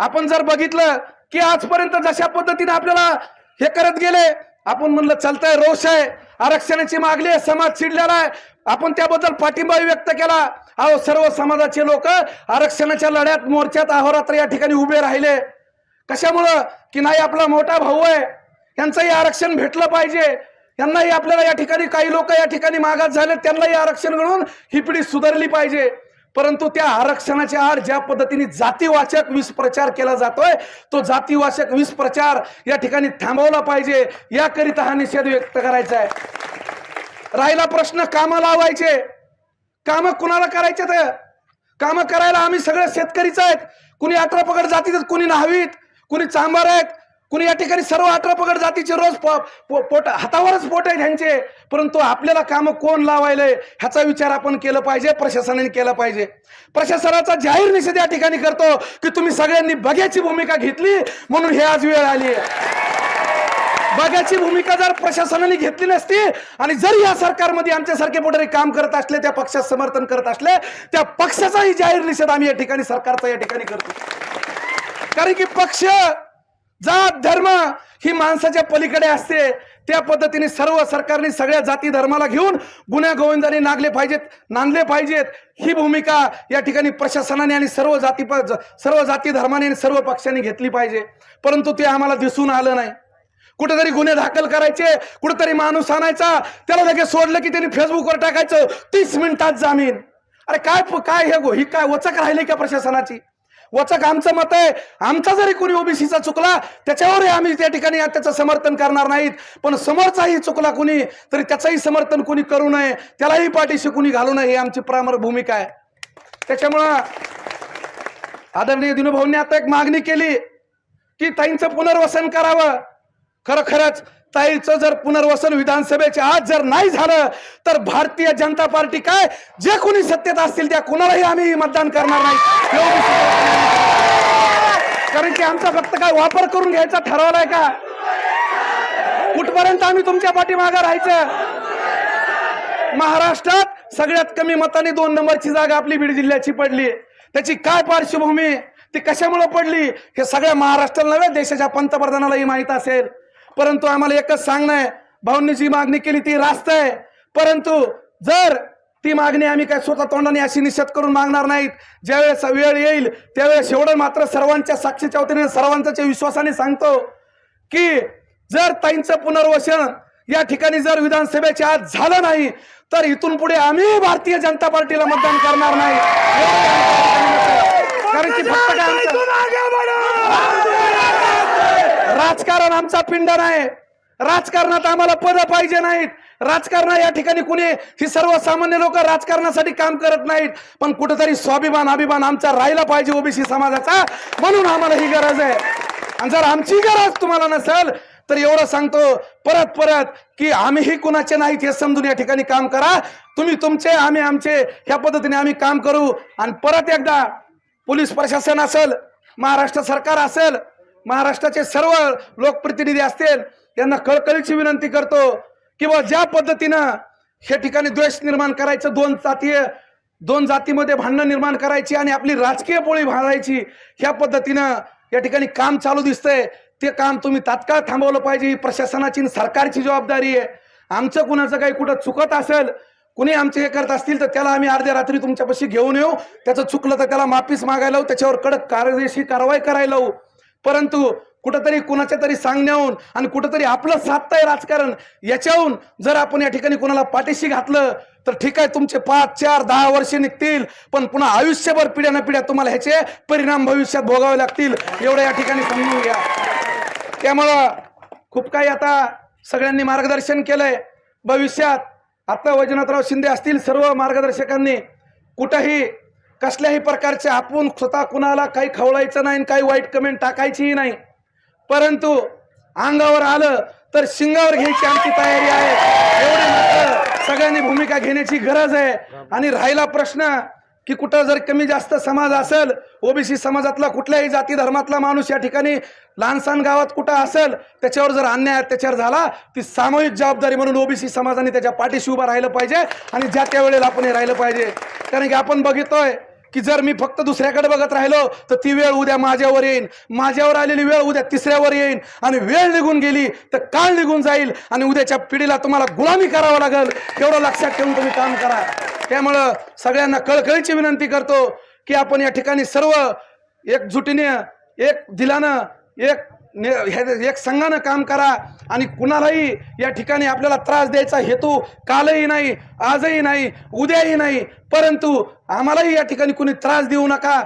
आपण जर बघितलं की आजपर्यंत जशा पद्धतीने आपल्याला हे करत गेले आपण म्हणलं चालतंय रोष आहे. आरक्षणाची मागणी आहे समाज चिडलेला आहे. आपण त्याबद्दल पाठिंबा व्यक्त केला. अहो सर्व समाजाचे लोक आरक्षणाच्या लढ्यात मोर्चात अहोरात्र या ठिकाणी उभे राहिले. कशामुळं? की नाही आपला मोठा भाऊ आहे. यांचंही आरक्षण भेटलं पाहिजे. यांनाही आपल्याला या ठिकाणी काही लोक या ठिकाणी मागास झाले त्यांनाही आरक्षण मिळून ही पिढी सुधारली पाहिजे. परंतु त्या आरक्षणाच्या आड ज्या पद्धतीने जातीवाचक विष प्रचार केला जातोय तो जातीवाचक विष प्रचार या ठिकाणी थांबवला पाहिजे याकरिता हा निषेध व्यक्त करायचा आहे. राहिला प्रश्न कामं लावायचे. कामं कुणाला करायचे तर? कामं करायला आम्ही सगळे शेतकरीच आहेत. कुणी अठरा पगड जातीत कुणी न्हावीत कुणी चांबार आहेत कुणी या ठिकाणी सर्व अठरा पगड जातीचे रोज पो- पो- पोट हातावरच पोट आहे त्यांचे परंतु आपल्याला कामं कोण लावायलंय ह्याचा विचार आपण केला पाहिजे प्रशासनाने केला पाहिजे. प्रशासनाचा जाहीर निषेध या ठिकाणी करतो की तुम्ही सगळ्यांनी बघ्याची भूमिका घेतली म्हणून हे आज वेळ आली बघ्याची भूमिका जर प्रशासनाने घेतली नसती आणि जर या सरकारमध्ये आमच्यासारखे पुढे काम करत असले त्या पक्षात समर्थन करत असले त्या पक्षाचाही जाहीर निषेध आम्ही या ठिकाणी सरकारचा या ठिकाणी करतो. कारण की पक्ष जात धर्म ही माणसाच्या पलीकडे असते. त्या पद्धतीने सर्व सरकारने सगळ्या जाती धर्माला घेऊन गुन्ह्या गोविंदाने नागले पाहिजेत नांदले पाहिजेत. ही भूमिका या ठिकाणी प्रशासनाने आणि सर्व जाती सर्व जाती धर्माने आणि सर्व पक्षांनी घेतली पाहिजे. परंतु ते आम्हाला दिसून आलं नाही. कुठेतरी गुन्हे दाखल करायचे कुठेतरी माणूस आणायचा त्याला लगेच सोडलं की त्यांनी फेसबुकवर टाकायचं तीस मिनिटात जामीन. अरे काय काय हे गो ही काय वचक राहिली का प्रशासनाची? वचक आमचं मत आहे. आमचा जरी कोणी ओबीसीचा चुकला त्याच्यावरही आम्ही त्या ठिकाणी त्याचं समर्थन करणार नाहीत. पण समोरचाही चुकला कुणी तरी त्याचंही समर्थन कुणी करू नये. त्यालाही पाठीशी कुणी घालू नये ही आमची प्रामर भूमिका आहे. त्याच्यामुळं आदरणीय दिनूभाऊंनी आता एक मागणी केली की ताईंचं पुनर्वसन करावं. खरं खरंच ताईचं जर पुनर्वसन विधानसभेच्या आज जर नाही झालं तर भारतीय जनता पार्टी काय? जे कोणी सत्तेत असतील त्या कुणालाही आम्ही मतदान करणार नाही. एवढी की आमचा फक्त काय वापर करून घ्यायचा ठरवलाय का? कुठपर्यंत आम्ही तुमच्या पाठीमागे राहायचं? महाराष्ट्रात सगळ्यात कमी मताने दोन नंबरची जागा आपली बीड जिल्ह्याची पडली. त्याची काय पार्श्वभूमी? ती कशामुळे पडली? हे सगळ्या महाराष्ट्राला नव्हे देशाच्या पंतप्रधानालाही माहीत असेल. परंतु आम्हाला एकच सांगणं आहे. भाऊंनी जी मागणी केली ती रास्त आहे. परंतु जर ती मागणी आम्ही काय स्वतः तोंडाने अशी निषेध करून मागणार नाहीत. ज्यावेळेस वेळ येईल त्यावेळेस एवढं मात्र सर्वांच्या साक्षीच्या वतीने सर्वांच्या विश्वासाने सांगतो की जर ताईंचं पुनर्वसन या ठिकाणी जर विधानसभेच्या आज झालं नाही तर इथून पुढे आम्ही भारतीय जनता पार्टीला मतदान करणार नाही. कारण की फक्त राजकारण आमचा पिंड नाही. राजकारणात आम्हाला पद पाहिजे नाहीत. राजकारण या ठिकाणी कुणी ही सर्वसामान्य लोक राजकारणासाठी काम करत नाहीत. पण कुठेतरी स्वाभिमान अभिमान आमचा राहिला पाहिजे ओबीसी समाजाचा. म्हणून आम्हाला ही गरज आहे. आणि जर आमची गरज तुम्हाला नसेल तर एवढं सांगतो परत परत की आम्हीही कुणाचे नाहीत हे समजून या ठिकाणी काम करा. तुम्ही तुमचे आम्ही आमचे ह्या पद्धतीने आम्ही काम करू. आणि परत एकदा पोलीस प्रशासन असेल महाराष्ट्र सरकार असेल महाराष्ट्राचे सर्व लोकप्रतिनिधी असतील त्यांना कळकळीची विनंती करतो किंवा ज्या पद्धतीनं हे ठिकाणी द्वेष निर्माण करायचं दोन जातीय दोन जातीमध्ये भांडणं निर्माण करायची आणि आपली राजकीय पोळी भांडायची ह्या पद्धतीनं या ठिकाणी काम चालू दिसतंय. ते काम तुम्ही तात्काळ थांबवलं पाहिजे. ही प्रशासनाची सरकारची जबाबदारी आहे. आमचं कुणाचं काही कुठं चुकत असेल कुणी आमचे हे करत असतील तर त्याला आम्ही अर्ध्या रात्री तुमच्यापाशी घेऊन येऊ. त्याचं चुकलं तर त्याला माफीच मागायला लावू. त्याच्यावर कडक कार्यदेशी कारवाई करायला लावू. परंतु कुठंतरी कुणाच्या तरी सांगण्याहून आणि कुठंतरी आपलं साधतंय राजकारण याच्याहून जर आपण या ठिकाणी कुणाला पाठीशी घातलं तर ठीक आहे तुमचे पाच चार दहा वर्षे निघतील पण पुन्हा आयुष्यभर पिढ्या ना पिढ्या तुम्हाला ह्याचे परिणाम भविष्यात भोगावे लागतील. एवढं या ठिकाणी समजून घ्या. त्यामुळं खूप काही आता सगळ्यांनी मार्गदर्शन केलंय. भविष्यात आता वैजनाथराव शिंदे असतील सर्व मार्गदर्शकांनी कुठंही कसल्याही प्रकारचे आपण स्वतः कुणाला काही खवळायचं नाही आणि काही वाईट कमेंट टाकायचीही नाही. परंतु अंगावर आलं तर शिंगावर घ्यायची आमची तयारी आहे. एवढी मात्र सगळ्यांनी भूमिका घेण्याची गरज आहे. आणि राहिला प्रश्न की कुठं जर कमी जास्त समाज असेल ओबीसी समाजातला कुठल्याही जाती धर्मातला माणूस या ठिकाणी लहानसान गावात कुठं असेल त्याच्यावर जर अन्याय अत्याचार झाला ती सामूहिक जबाबदारी म्हणून ओबीसी समाजाने त्याच्या पाठीशी उभा राहिलं पाहिजे आणि ज्या त्या वेळेला आपण हे राहिलं पाहिजे. कारण की आपण बघितोय की जर मी फक्त दुसऱ्याकडे बघत राहिलो तर ती वेळ उद्या माझ्यावर येईन. माझ्यावर आलेली वेळ उद्या तिसऱ्यावर येईन. आणि वेळ निघून गेली तर काळ निघून जाईल. आणि उद्याच्या पिढीला तुम्हाला गुलामी करावं लागेल. एवढं लक्षात ठेवून तुम्ही काम करा. त्यामुळं सगळ्यांना कळकळीची विनंती करतो की आपण या ठिकाणी सर्व एकजुटीने एक दिलानं एक ने- हे- एक संघानं काम करा आणि कुणालाही या ठिकाणी आपल्याला त्रास द्यायचा हेतू कालही नाही आजही नाही उद्याही नाही परंतु आम्हालाही या ठिकाणी कुणी त्रास देऊ नका.